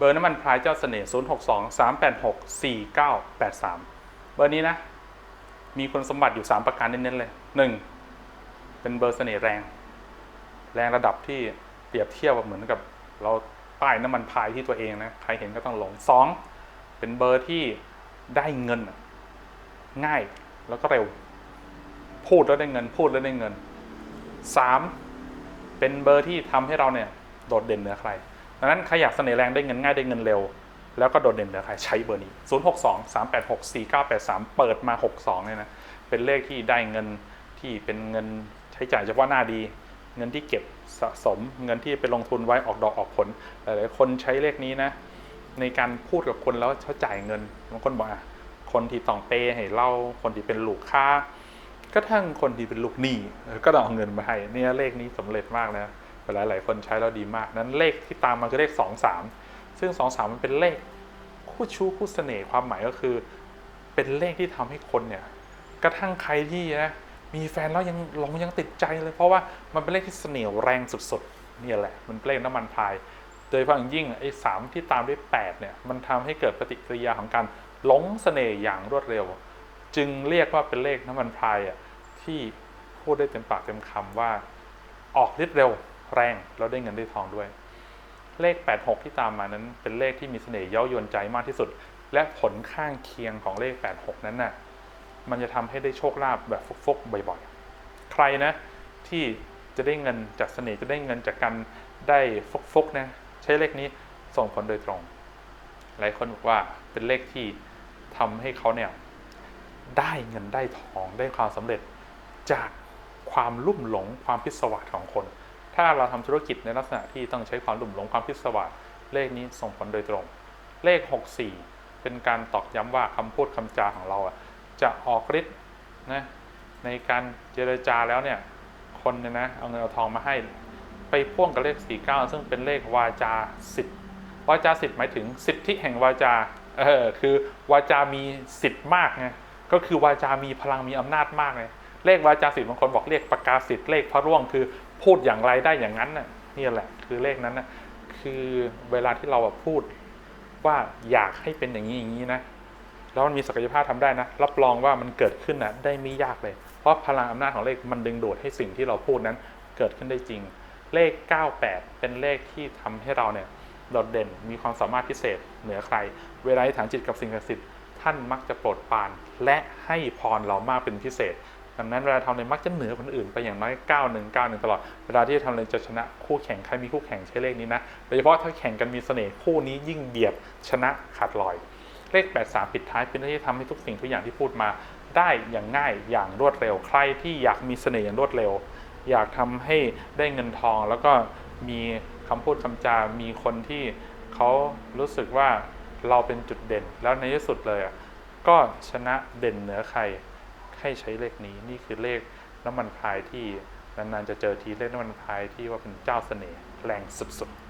เบอร์น้ำมันพลายเจ้าเสน่ห์062 386 4983 เบอร์นี้นะ มีคุณสมบัติอยู่ 3 ประการเน้นๆเลย 1. เป็นเบอร์เสน่ห์แรง แรงระดับที่เปรียบเทียบกับเหมือนกับเราป้ายน้ำมันพายที่ตัวเองนะ ใครเห็นก็ต้องหลง 2. เป็นเบอร์ที่ได้เงิน ง่ายแล้วก็เร็ว พูดแล้วได้เงิน พูดแล้วได้เงิน 3. เป็นเบอร์ที่ทำให้เราเนี่ยโดดเด่นเหนือใคร ดังนั้นใครอยากเสน่ห์แรงได้เงินง่ายได้เงินเร็ว แล้วก็โดดเด่นเหนือใครใช้เบอร์นี้ 062 386 4983 เปิดมา 62เนี่ยนะ เป็นเลขที่ได้เงินที่เป็นเงินใช้จ่ายเฉพาะหน้าดี เงินที่เก็บสะสม เงินที่ไปลงทุนไว้ออกดอกออกผล หลายๆคนใช้เลขนี้นะ ในการพูดกับคนแล้วเขาจ่ายเงินบางคนบอกอะคนที่ต้องเปย์ให้เราคนที่เป็นลูกค้าก็ทั้งคนที่เป็นลูกหนี้ก็ต้องเอาเงินมาให้เนี่ยเลขนี้สำเร็จมากนะ หลายหลายคนใช้แล้วดีมาก นั้นเลขที่ตามมาคือเลข 2 3 ซึ่ง 2 3 มันเป็นเลขคู่ชู้คู่เสน่ห์ความหมายก็คือ เป็นเลขที่ทำให้คนเนี่ยกระทั่งใครที่นะมีแฟนแล้วยังหลงยังติดใจเลย เพราะว่ามันเป็นเลขที่เสน่ห์แรงสุดๆเนี่ยแหละ มันเป็นเลขน้ำมันพายโดยเฉพาะอย่างยิ่งไอ้สามที่ตามด้วย8เนี่ยมันทำให้เกิดปฏิกิริยาของการหลงเสน่ห์อย่างรวดเร็ว จึงเรียกว่าเป็นเลขน้ำมันพายอะที่พูดได้เต็มปากเต็มคำว่า ออกฤทธิ์เร็ว แรงแล้วได้เงินได้ทองด้วย เลข 86 ที่ตามมานั้น เป็นเลขที่มีเสน่ห์เย้ายวนใจมากที่สุด และผลข้างเคียงของเลข 86 นั้นน่ะมันจะทำให้ได้โชคลาภแบบฟุกๆบ่อยๆ ใครนะที่จะได้เงินจากเสน่ห์จะได้เงินจากการได้ฟุกๆนะใช้เลขนี้ส่งผลโดยตรง หลายคนบอกว่าเป็นเลขที่ทำให้เขาเนี่ยได้เงินได้ทองได้ความสำเร็จจากความลุ่มหลงความพิศวาสของคน ถ้าเราทำธุรกิจในลักษณะที่ต้องใช้ความหลุ่มหลงความพิศวาสเลขนี้ส่งผลโดยตรง เลข 64 เป็นการตอกย้ำว่าคำพูดคำจาของเราจะออกฤทธิ์นะในการเจรจาแล้วเนี่ยคนเนี่ยนะเอาเงินเอาทองมาให้ ไปพ่วงกับเลข 49 ซึ่งเป็นเลขวาจาสิทธิ์วาจาสิทธิ์หมายถึงสิทธิแห่งวาจาเออคือวาจามีสิทธิ์มากไงก็คือวาจามีพลังมีอำนาจมากเลย เลขวาจาสิทธิ์บางคนบอกเลขประกาศสิทธิ์เลขพระร่วงคือพูดอย่างไรได้อย่างนั้นน่ะนี่แหละคือเลขนั้นนะคือเวลาที่เราพูดว่าอยากให้เป็นอย่างนี้อย่างนี้นะแล้วมันมีศักยภาพทำได้นะ รับรองว่ามันเกิดขึ้นนะได้ไม่ยากเลย เพราะพลังอำนาจของเลขมันดึงดูดให้สิ่งที่เราพูดนั้นเกิดขึ้นได้จริง เลข 98 เป็นเลขที่ทำให้เราเนี่ยโดดเด่นมีความสามารถพิเศษเหนือใคร เวลาที่ฐานจิตกับสิ่งศักดิ์สิทธิ์ท่านมักจะโปรดปราน และให้พรเรามากเป็นพิเศษ ดังนั้นเวลาทำอะไรมักจะเหนือคนอื่นไปอย่างน้อย91 91ตลอด เวลาที่ทำอะไรจะชนะคู่แข่งใครมีคู่แข่งใช้เลขนี้นะโดยเฉพาะถ้าแข่งกันมีเสน่ห์คู่นี้ยิ่งเบียดชนะขาดลอย เลข 83 ปิดท้ายเป็นเลขที่ทำให้ทุกสิ่งทุกอย่างที่พูดมา ได้อย่างง่ายอย่างรวดเร็ว ใครที่อยากมีเสน่ห์อย่างรวดเร็ว อยากทำให้ได้เงินทอง แล้วก็มีคำพูดคำจา มีคนที่เขารู้สึกว่าเราเป็นจุดเด่น แล้วในที่สุดเลยอะก็ชนะเด่นเหนือใคร ให้ใช้เลขนี้นี่คือเลขน้ำมันพายที่นานๆจะเจอทีเลขน้ำมันพายที่ว่าเป็นเจ้าเสน่ห์แรงสุดๆ